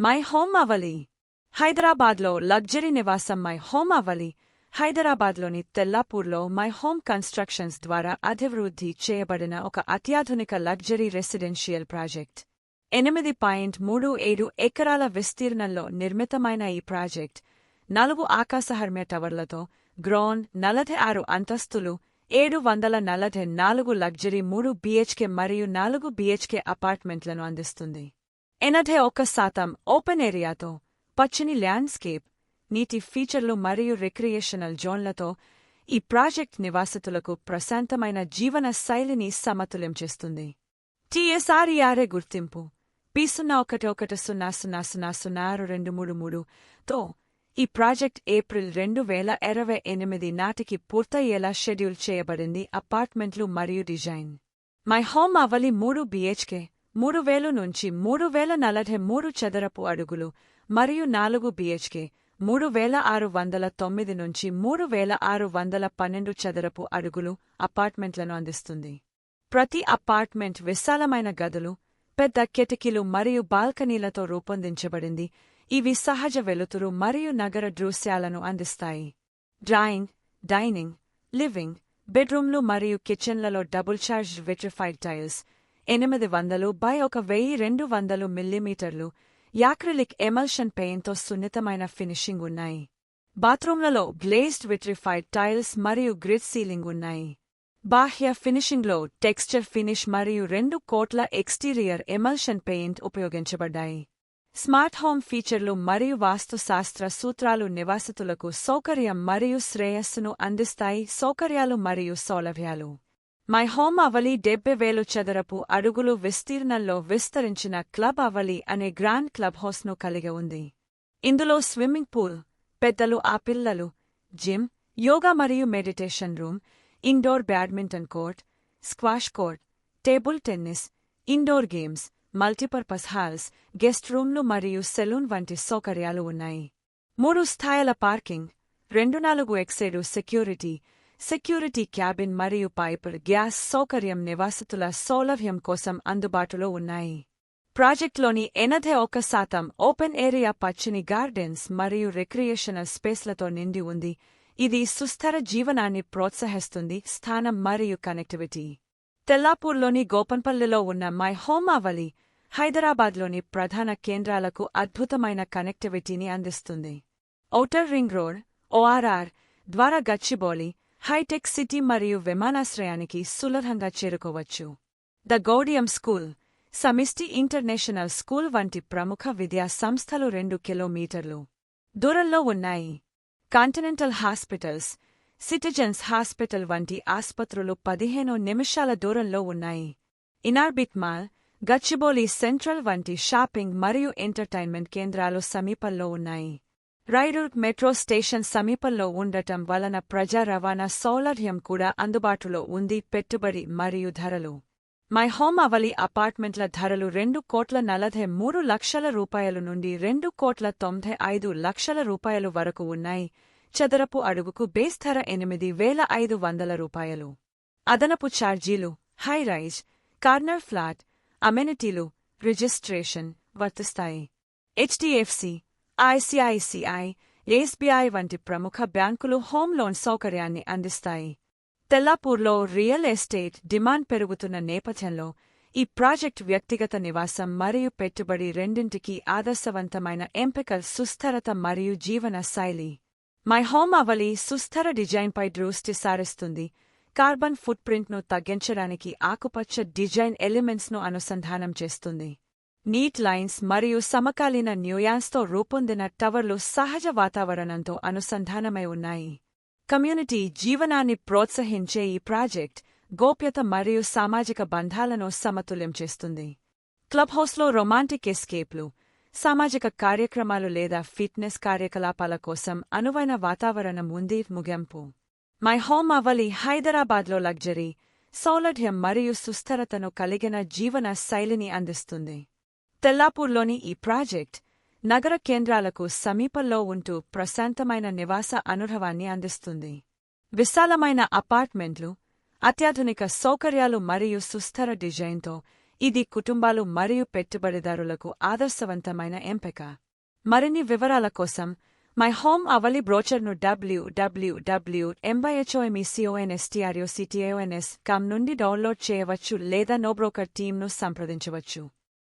My home అవలి హైదరాబాద్లో luxury నివాసం my home అవలి హైదరాబాద్లోని తెల్లాపూర్లో మై హోమ్ కన్స్ట్రక్షన్స్ ద్వారా అభివృద్ధి చేయబడిన ఒక అత్యాధునిక లగ్జరీ రెసిడెన్షియల్ ప్రాజెక్ట్. ఎనిమిది పాయింట్ మూడు ఏడు ఎకరాల విస్తీర్ణంలో నిర్మితమైన ఈ ప్రాజెక్ట్ నలుగు ఆకాశహర్మ్య టవర్లతో గ్రోన్ నలభై ఆరు అంతస్తులు ఏడు వందల నలభై నాలుగు లగ్జరీ మూడు బీహెచ్కే మరియు నాలుగు బీహెచ్కే అపార్ట్మెంట్లను అందిస్తుంది. ఎనభై ఒక్క శాతం ఓపెన్ ఏరియాతో పచ్చని ల్యాండ్స్కేప్ నీటి ఫీచర్లు మరియు రిక్రియేషనల్ జోన్లతో ఈ ప్రాజెక్ట్ నివాసితులకు ప్రశాంతమైన జీవన శైలిని సమతుల్యం చేస్తుంది. టీఎస్ఆర్ఈఆర్ఏ గుర్తింపు. పి సున్నా ఒకటి ఒకటి సున్నా సున్నా సున్నా సున్నా ఆరు రెండు మూడు మూడు తో ఈ ప్రాజెక్ట్ ఏప్రిల్ రెండు వేల ఇరవై ఎనిమిది నాటికి పూర్తయ్యేలా షెడ్యూల్ చేయబడింది అపార్ట్మెంట్లు మరియు డిజైన్. మై హోమ్ అవలి మూడు బీహెచ్కే మూడు వేలు నుంచి మూడు వేల నలభై మూడు చదరపు అడుగులు మరియు నాలుగు బిహెచ్కే మూడు వేల ఆరు వందల తొమ్మిది నుంచి మూడు వేల ఆరు వందల పన్నెండు చదరపు అడుగులు అపార్ట్మెంట్లను అందిస్తుంది. ప్రతి అపార్ట్మెంట్ విశాలమైన గదులు పెద్ద కిటికీలు మరియు బాల్కనీలతో రూపొందించబడింది. ఇవి సహజ వెలుతురు మరియు నగర దృశ్యాలను అందిస్తాయి. డ్రాయింగ్ డైనింగ్ లివింగ్ బెడ్రూమ్లు మరియు కిచెన్లలో డబుల్ చార్జ్ విట్రిఫైడ్ టైల్స్ ఎనిమిది వందలు బై ఒక వెయ్యి రెండు వందలు మిల్లీమీటర్లు యాక్రిలిక్ ఎమల్షన్ పెయింట్తో సున్నితమైన ఫినిషింగ్ ఉన్నాయి. బాత్రూంలలో గ్లేజ్డ్ విట్రిఫైడ్ టైల్స్ మరియు గ్రిడ్ సీలింగ్ ఉన్నాయి. బాహ్య ఫినిషింగ్లో టెక్స్చర్ ఫినిష్ మరియు రెండు కోట్ల ఎక్స్టీరియర్ ఎమల్షన్ పెయింట్ ఉపయోగించబడ్డాయి. స్మార్ట్ హోమ్ ఫీచర్లు మరియు వాస్తుశాస్త్ర సూత్రాలు నివాసితులకు సౌకర్యం మరియు శ్రేయస్సును అందిస్తాయి. సౌకర్యాలు మరియు సౌలభ్యాలు. మై హోమ్ అవలి డెబ్బై వేలు చదరపు అడుగులు విస్తీర్ణంలో విస్తరించిన క్లబ్ అవలి అనే గ్రాండ్ క్లబ్ హౌస్ను కలిగి ఉంది. ఇందులో స్విమ్మింగ్ పూల్ పెద్దలు ఆ పిల్లలు జిమ్ యోగా మరియు meditation room indoor badminton court squash court table tennis indoor games multipurpose halls guest రూమ్లు మరియు సెలూన్ వంటి సౌకర్యాలు ఉన్నాయి. మూడు స్థాయిల పార్కింగ్ రెండు నాలుగు ఎక్సైడు సెక్యూరిటీ సెక్యూరిటీ క్యాబిన్ మరియు పైపుల్ గ్యాస్ సౌకర్యం నివాసితుల సౌలభ్యం కోసం అందుబాటులో ఉన్నాయి. ప్రాజెక్ట్లోని ఎనభై ఒక్క శాతం ఓపెన్ ఏరియా పచ్చని గార్డెన్స్ మరియు రిక్రియేషనల్ స్పేస్లతో నిండి ఉంది. ఇది సుస్థిర జీవనాన్ని ప్రోత్సహిస్తుంది. స్థానం మరియు కనెక్టివిటీ. తెల్లాపూర్లోని గోపన్పల్లిలో ఉన్న మై హోమావలి హైదరాబాద్లోని ప్రధాన కేంద్రాలకు అద్భుతమైన కనెక్టివిటీని అందిస్తుంది. ఔటర్ రింగ్ రోడ్ ఓఆర్ఆర్ ద్వారా గచ్చిబౌలి హైటెక్ సిటీ మరియు విమానాశ్రయానికి సులభంగా చేరుకోవచ్చు. The Gaudium School Samashti International School వంటి ప్రముఖ విద్యా సంస్థలు రెండు కిలోమీటర్లు దూరంలో ఉన్నాయి. కాంటినెంటల్ హాస్పిటల్స్ సిటిజన్స్ హాస్పిటల్ వంటి ఆస్పత్రులు పదిహేను నిమిషాల దూరంలో ఉన్నాయి. ఇనార్బిట్ మాల్ గచ్చిబౌలి సెంట్రల్ వంటి షాపింగ్ మరియు ఎంటర్టైన్మెంట్ కేంద్రాలు సమీపంలో ఉన్నాయి. రైడూర్ మెట్రో స్టేషన్ సమీపంలో ఉండటం వలన ప్రజా రవాణా సౌలభ్యం కూడా అందుబాటులో ఉంది. పెట్టుబడి మరియు ధరలు. మై హోమ్ అవలి అపార్ట్మెంట్ల ధరలు రెండు కోట్ల నలభై మూడు లక్షల రూపాయలు నుండి రెండు కోట్ల తొంభై ఐదు లక్షల రూపాయలు వరకు ఉన్నాయి. చదరపు అడుగుకు బేస్ ధర ఎనిమిది వేల ఐదు వందల రూపాయలు. అదనపు ఛార్జీలు హై రైజ్ కార్నర్ ఫ్లాట్ అమెనిటీలు రిజిస్ట్రేషన్ వర్తిస్తాయి. హెచ్డిఎఫ్సి ఐసిఐసిఐ ఎస్బీఐ వంటి ప్రముఖ బ్యాంకులు హోమ్ లోన్ సౌకర్యాన్ని అందిస్తాయి. తెల్లాపూర్లో రియల్ ఎస్టేట్ డిమాండ్ పెరుగుతున్న నేపథ్యంలో ఈ ప్రాజెక్ట్ వ్యక్తిగత నివాసం మరియు పెట్టుబడి రెండింటికీ ఆదర్శవంతమైన ఎంపిక సుస్థిరత మరియు జీవన శైలి. మై హోమ్ అవలి సుస్థిర డిజైన్పై దృష్టి సారిస్తుంది. కార్బన్ ఫుట్ప్రింట్ను తగ్గించడానికి ఆకుపచ్చ డిజైన్ ఎలిమెంట్స్ను అనుసంధానం చేస్తుంది. నీట్ లైన్స్ మరియు సమకాలీన న్యూయాన్స్తో రూపొందిన టవర్లు సహజ వాతావరణంతో అనుసంధానమై ఉన్నాయి. కమ్యూనిటీ జీవనాన్ని ప్రోత్సహించే ఈ ప్రాజెక్ట్ గోప్యత మరియు సామాజిక బంధాలను సమతుల్యం చేస్తుంది. క్లబ్ హౌస్లో రొమాంటిక్ ఎస్కేప్లు సామాజిక కార్యక్రమాలు లేదా ఫిట్నెస్ కార్యకలాపాల కోసం అనువైన వాతావరణం ఉంది ముగింపు. మై హోమ్ అవలి హైదరాబాద్లో లగ్జరీ సౌలభ్యం మరియు సుస్థిరతను కలిగిన జీవన శైలిని అందిస్తుంది. తెల్లాపూర్లోని ఈ ప్రాజెక్ట్ నగర కేంద్రాలకు సమీపంలో ఉంటూ ప్రశాంతమైన నివాస అనుభవాన్ని అందిస్తుంది. విశాలమైన అపార్ట్మెంట్లు అత్యాధునిక సౌకర్యాలు మరియు సుస్థిర డిజైన్తో ఇది కుటుంబాలు మరియు పెట్టుబడిదారులకు ఆదర్శవంతమైన ఎంపిక. మరిన్ని వివరాల కోసం మై హోమ్ అవలి బ్రోచర్ను డబ్ల్యూడబ్ల్యూడబ్ల్యూ ఎంబైహెచ్ఓఎంఈసీఓఎన్ఎస్టీఆర్ఓసిటిఓఎన్ఎస్ కామ్ నుండి డౌన్లోడ్ చేయవచ్చు లేదా నో బ్రోకర్ టీంను సంప్రదించవచ్చు.